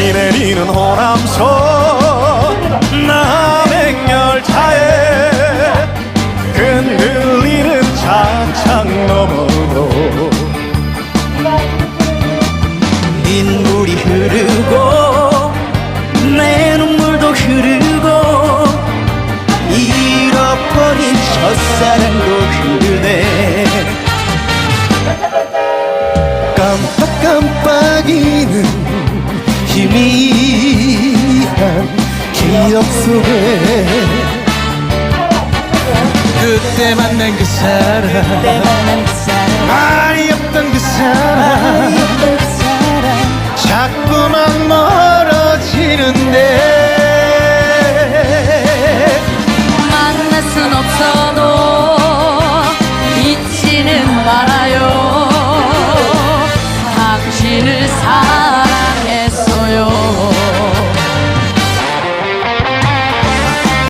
비 내리는 호남선 남행열차에 흔들리는 차창 희미한 기억 속에 그때 만난 그 사람. 내 만난 그그그 사람. 자꾸만 멀어지는데